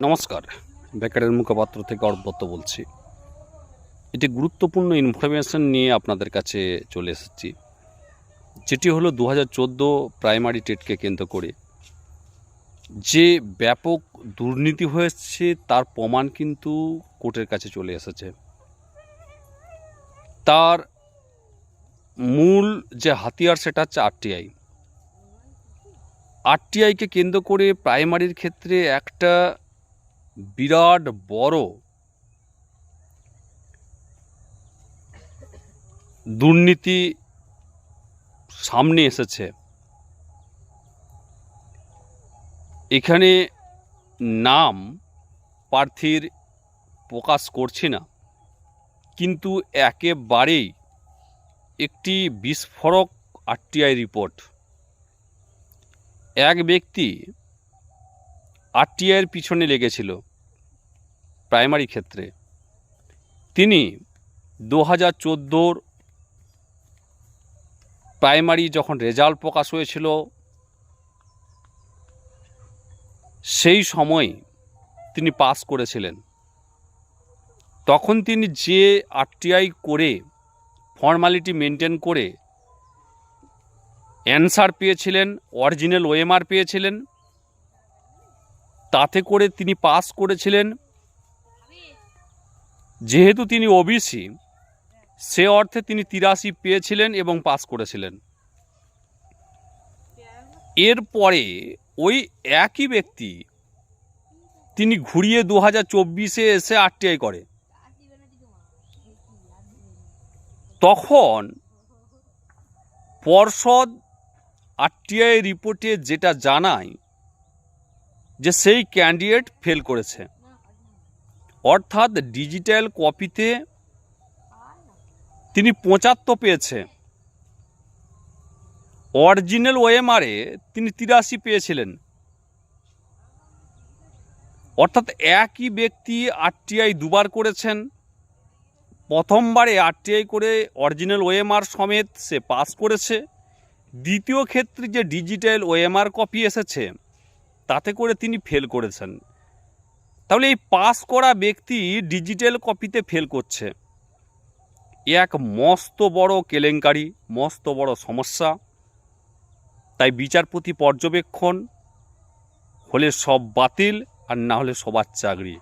নমস্কার। বেকারের মুখপাত্র থেকে অর্বত্ত বলছি। এটি গুরুত্বপূর্ণ ইনফরমেশন নিয়ে আপনাদের কাছে চলে এসেছি। যেটি হলো দু হাজার চোদ্দ প্রাইমারি টেটকে কেন্দ্র করে। যে ব্যাপক দুর্নীতি হয়েছে, তার প্রমাণ কিন্তু কোর্টের কাছে চলে এসেছে। তার মূল যে হাতিয়ার, সেটা হচ্ছে আরটিআই আরটিআইকে কেন্দ্র করে প্রাইমারির ক্ষেত্রে একটা বিরাট বড়। দুর্নীতি সামনে এসেছে। এখানে নাম প্রার্থীর প্রকাশ করছি না। কিন্তু একেবারেই একটি বিস্ফোরক আরটিআই রিপোর্ট। এক ব্যক্তি আরটিআইয়ের পিছনে লেগেছিল প্রাইমারি ক্ষেত্রে। তিনি দু হাজার চোদ্দোর প্রাইমারি যখন রেজাল্ট প্রকাশ হয়েছিল, সেই সময় তিনি পাস করেছিলেন। তখন তিনি যে আরটিআই করে, ফর্মালিটি মেনটেন করে, অ্যান্সার পেয়েছিলেন, অরিজিনাল ওএমআর পেয়েছিলেন তাতে করে তিনি পাস করেছিলেন। যেহেতু তিনি ওবিসি সে অর্থে তিনি তিরাশি পেয়েছিলেন এবং পাস করেছিলেন। এরপরে ওই একই ব্যক্তি তিনি ঘুরিয়ে দু হাজার চব্বিশে এসে আরটিআই করে। তখন পর্ষদ আরটিআই রিপোর্টে যেটা জানায় যে সেই ক্যান্ডিডেট ফেল করেছে। অর্থাৎ ডিজিটাল কপিতে তিনি পঁচাত্তর পেয়েছে। অরিজিনাল ওএমআরে তিনি তিরাশি পেয়েছিলেন। অর্থাৎ একই ব্যক্তি আরটিআই দুবার করেছেন। প্রথমবারে আরটিআই করে অরিজিনাল ওএমআর সমেত সে পাস করেছে। দ্বিতীয় ক্ষেত্রে যে ডিজিটাল ওএমআর কপি এসেছে তাতে করে তিনি ফেল করেছেন। তাহলে এই পাস করা ব্যক্তি ডিজিটাল কপিতে ফেল করছে। এ এক মস্ত বড় কেলেঙ্কারি, মস্ত বড় সমস্যা। তাই বিচারপতি পর্যবেক্ষণ, হলে সব বাতিল আর না হলে সবার চাকরি।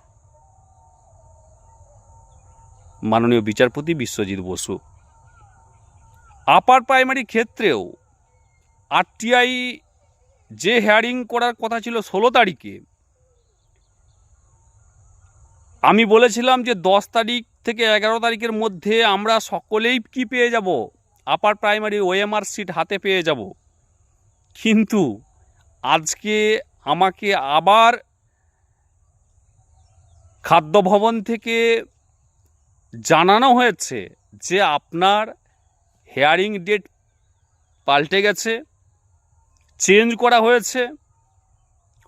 মাননীয় বিচারপতি বিশ্বজিৎ বসু। আপার প্রাইমারি ক্ষেত্রেও আরটিআই যে হেয়ারিং করার কথা ছিল ষোলো তারিখে, আমি বলেছিলাম যে দশ তারিখ থেকে এগারো তারিখের মধ্যে আমরা সকলেই কি পেয়ে যাব? আপার প্রাইমারি ওএমআর সিট হাতে পেয়ে যাব। কিন্তু আজকে আমাকে আবার খাদ্য ভবন থেকে জানানো হয়েছে যে আপনার হেয়ারিং ডেট পাল্টে গেছে। চেঞ্জ করা হয়েছে।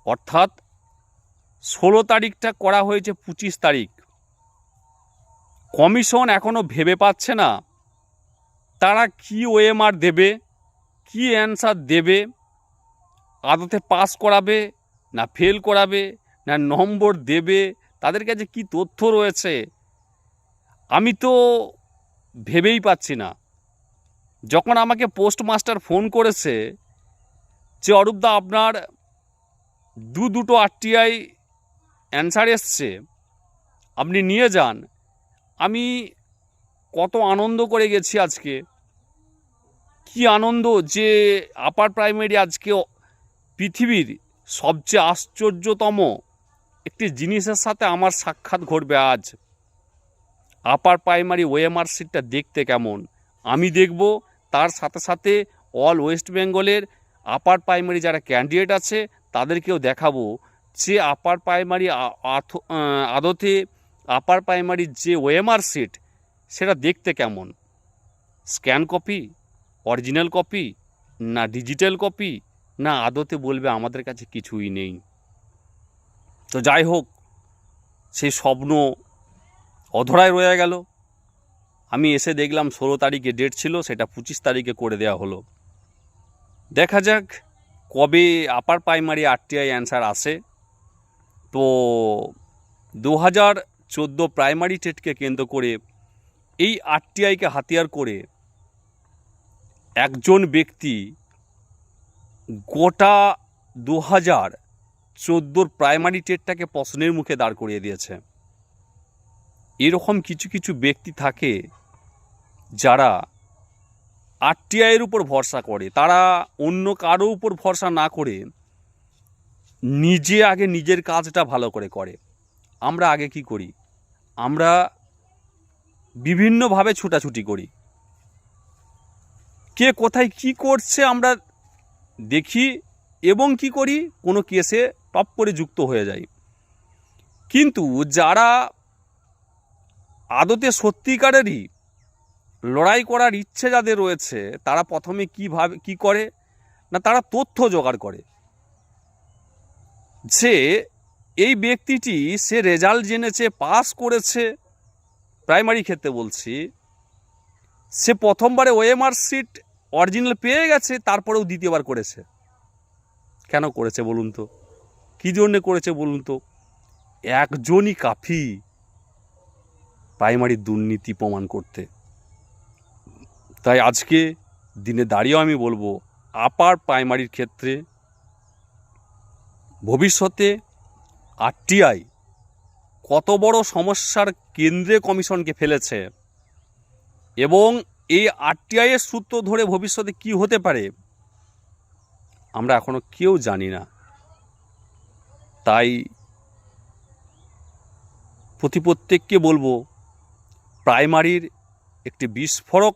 অর্থাৎ ষোলো তারিখটা করা হয়েছে পঁচিশ তারিখ। কমিশন এখনও ভেবে পাচ্ছে না তারা কি ওএমআর দেবে, কি অ্যান্সার দেবে, আদতে পাস করাবে, না ফেল করাবে, না নম্বর দেবে, তাদের কাছে কি তথ্য রয়েছে? আমি তো ভেবেই পাচ্ছি না। যখন আমাকে পোস্টমাস্টার ফোন করেছে যে অরূপদা আপনার দু দুটো আরটিআই অ্যান্সার এসছে, আপনি নিয়ে যান। আমি কত আনন্দ করে গেছি আজকে। কি আনন্দ যে আপার প্রাইমারি আজকে পৃথিবীর সবচেয়ে আশ্চর্যতম একটি জিনিসের সাথে আমার সাক্ষাৎ ঘটবে আজ। আপার প্রাইমারি ওএমআর সিটটা দেখতে কেমন? আমি দেখব, তার সাথে সাথে অল ওয়েস্ট বেঙ্গলের আপার প্রাইমারি যারা ক্যান্ডিডেট আছে, তাদেরকেও দেখাবো যে আপার প্রাইমারি আদতে আপার প্রাইমারির যে ওএমআর সিট সেটা দেখতে কেমন? স্ক্যান কপি অরিজিনাল কপি না ডিজিটাল কপি না আদতে বলবে আমাদের কাছে কিছুই নেই। তো যাই হোক সেই স্বপ্ন অধরায় রয়ে গেল। আমি এসে দেখলাম ষোলো তারিখে ডেট ছিল, সেটা পঁচিশ তারিখে করে দেওয়া হলো। দেখা যাক কবে আপার প্রাইমারি আরটিআই অ্যান্সার আসে। তো দু হাজার চোদ্দ প্রাইমারি টেটকে কেন্দ্র করে এই আরটিআইকে হাতিয়ার করে একজন ব্যক্তি গোটা দু হাজার চোদ্দোর প্রাইমারি টেটটাকে প্রশ্নের মুখে দাঁড় করিয়ে দিয়েছে। এরকম কিছু কিছু ব্যক্তি থাকে যারা আরটিআইয়ের উপর ভরসা করে, তারা অন্য কারও উপর ভরসা না করে নিজে আগে নিজের কাজটা ভালো করে করে। আমরা আগে কি করি? আমরা বিভিন্নভাবে ছুটাছুটি করি। কে কোথায় কি করছে আমরা দেখি এবং কি করি? কোনো কেসে টপ করে যুক্ত হয়ে যাই। কিন্তু যারা আদতে সত্যিকারেরই লড়াই করার ইচ্ছে যাদের রয়েছে, তারা প্রথমে কীভাবে কি করে? না, তারা তথ্য জোগাড় করে। যে এই ব্যক্তিটি সে রেজাল্ট জেনেছে, পাস করেছে, প্রাইমারি ক্ষেত্রে বলছি, সে প্রথমবারে ওএমআর সিট অরিজিনাল পেয়ে গেছে, তারপরেও দ্বিতীয়বার করেছে। কেন করেছে বলুন তো? কী জন্যে করেছে বলুন তো? একজনই কাফি প্রাইমারি দুর্নীতি প্রমাণ করতে। তাই আজকে দিনে দাঁড়িয়েও আমি বলব, আপার প্রাইমারির ক্ষেত্রে ভবিষ্যতে আরটিআই কত বড় সমস্যার কেন্দ্রে কমিশনকে ফেলেছে এবং এই আরটিআইয়ের সূত্র ধরে ভবিষ্যতে কি হতে পারে, আমরা এখনও কেউ জানি না। তাই প্রতি প্রত্যেককে বলব, প্রাইমারির একটি বিস্ফোরক